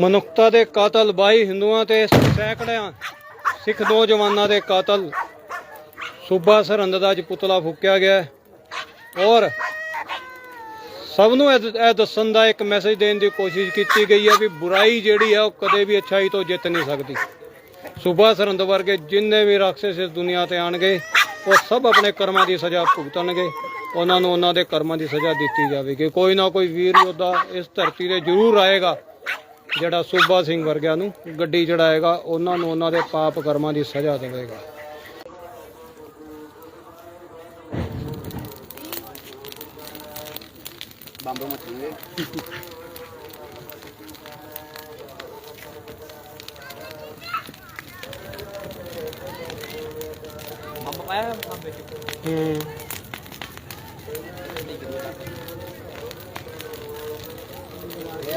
ਮਨੁੱਖਤਾ ਦੇ ਕਾਤਲ 22 ਹਿੰਦੂਆਂ ਤੇ ਸੈਂਕੜਿਆਂ ਸਿੱਖ ਨੌਜਵਾਨਾਂ ਦੇ ਕਾਤਲ। ਸੂਬਾ ਸਰਹੰਦ ਦਾ ਅੱਜ ਪੁਤਲਾ ਫੂਕਿਆ ਗਿਆ ਔਰ ਸਭ ਨੂੰ ਇਹ ਦੱਸਣ ਦਾ ਇੱਕ ਮੈਸੇਜ ਦੇਣ ਦੀ ਕੋਸ਼ਿਸ਼ ਕੀਤੀ ਗਈ ਹੈ ਵੀ ਬੁਰਾਈ ਜਿਹੜੀ ਹੈ ਉਹ ਕਦੇ ਵੀ ਅੱਛਾਈ ਤੋਂ ਜਿੱਤ ਨਹੀਂ ਸਕਦੀ। ਸੂਬਾ ਸਰਹੰਦ ਵਰਗੇ ਜਿੰਨੇ ਵੀ ਰਾਖਸ਼ ਇਸ ਦੁਨੀਆ ਤੇ ਆਣਗੇ ਉਹ ਸਭ ਆਪਣੇ ਕਰਮਾਂ ਦੀ ਸਜ਼ਾ ਭੁਗਤਣਗੇ। ਉਹਨਾਂ ਨੂੰ ਉਹਨਾਂ ਦੇ ਕਰਮਾਂ ਦੀ ਸਜ਼ਾ ਦਿੱਤੀ ਜਾਵੇਗੀ। ਕੋਈ ਨਾ ਕੋਈ ਵੀਰ ਯੋਧਾ ਇਸ ਧਰਤੀ ਤੇ ਜ਼ਰੂਰ ਆਏਗਾ। ਜਿਹੜਾ ਸੂਬਾ ਸਿੰਘ ਵਰਗਿਆਂ ਨੂੰ ਗੱਡੀ ਚੜਾਏਗਾ ਉਹਨਾਂ ਨੂੰ ਉਹਨਾਂ ਦੇ ਪਾਪ ਕਰਮਾਂ ਦੀ ਸਜ਼ਾ ਦੇਵੇਗਾ। ਬੰਬ ਮੱਚੂਗੇ ਬੰਬ ਪਾਇਆ ਬੰਬ ਹੂੰ।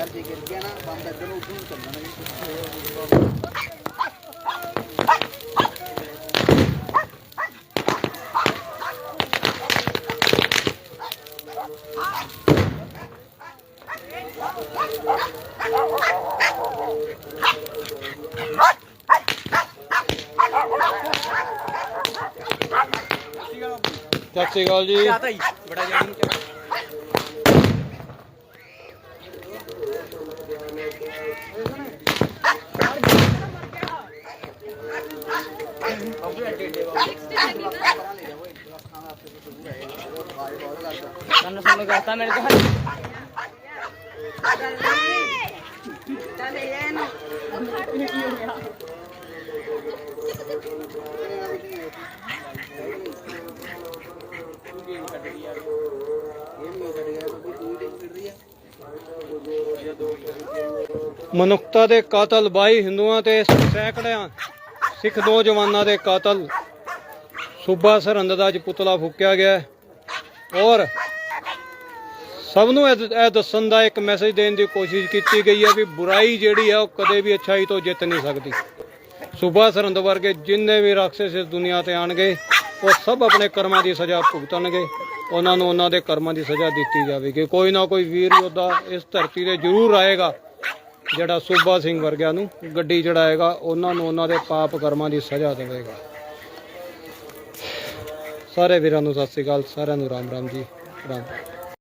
ਯਾਰ ਜੇ ਗਿਰ ਗਿਆ ਨਾ ਬੰਬ ਇੱਧਰ ਨੂੰ ਉੱਧਰ ਨੂੰ ਚੱਲਣਾ ਨਹੀਂ ਸਤਿ ਸ਼੍ਰੀ ਅਕਾਲ ਜੀ। ਬੜਾ ਜਾਨੀ सामने सामने करता मेरे को हट ਮਨੁੱਖਤਾ ਦੇ ਕਾਤਲ 22 ਹਿੰਦੂਆਂ ਤੇ ਸੈਂਕੜਿਆਂ ਸਿੱਖ ਨੌਜਵਾਨਾਂ ਦੇ ਕਾਤਲ। ਸੂਬਾ ਸਰਹੰਦ ਦਾ ਅੱਜ ਪੁਤਲਾ ਫੂਕਿਆ ਗਿਆ ਔਰ ਸਭ ਨੂੰ ਇਹ ਇਹ ਦੱਸਣ ਦਾ ਇੱਕ ਮੈਸੇਜ ਦੇਣ ਦੀ ਕੋਸ਼ਿਸ਼ ਕੀਤੀ ਗਈ ਹੈ ਵੀ ਬੁਰਾਈ ਜਿਹੜੀ ਹੈ ਉਹ ਕਦੇ ਵੀ ਅੱਛਾਈ ਤੋਂ ਜਿੱਤ ਨਹੀਂ ਸਕਦੀ। ਸੂਬਾ ਸਰਹੰਦ ਵਰਗੇ ਜਿੰਨੇ ਵੀ ਰਾਖਸ਼ ਇਸ ਦੁਨੀਆ ਤੇ ਆਣਗੇ ਉਹ ਸਭ ਆਪਣੇ ਕਰਮਾਂ ਦੀ ਸਜ਼ਾ ਭੁਗਤਣਗੇ। ਉਹਨਾਂ ਨੂੰ ਉਹਨਾਂ ਦੇ ਕਰਮਾਂ ਦੀ ਸਜ਼ਾ ਦਿੱਤੀ ਜਾਵੇਗੀ। ਕੋਈ ਨਾ ਕੋਈ ਵੀਰ ਯੋਧਾ ਇਸ ਧਰਤੀ ਤੇ ਜ਼ਰੂਰ ਆਏਗਾ। ਜਿਹੜਾ ਸੂਬਾ ਸਿੰਘ ਵਰਗਿਆਂ ਨੂੰ ਗੱਡੀ ਚੜਾਏਗਾ, ਉਹਨਾਂ ਨੂੰ ਉਹਨਾਂ ਦੇ ਪਾਪ ਕਰਮਾਂ ਦੀ ਸਜ਼ਾ ਦੇਵੇਗਾ। ਸਾਰੇ ਵੀਰਾਂ ਨੂੰ ਸਤਿ ਸ੍ਰੀ ਅਕਾਲ, ਸਾਰਿਆਂ ਨੂੰ ਰਾਮ ਰਾਮ ਜੀ, ਰਾਮ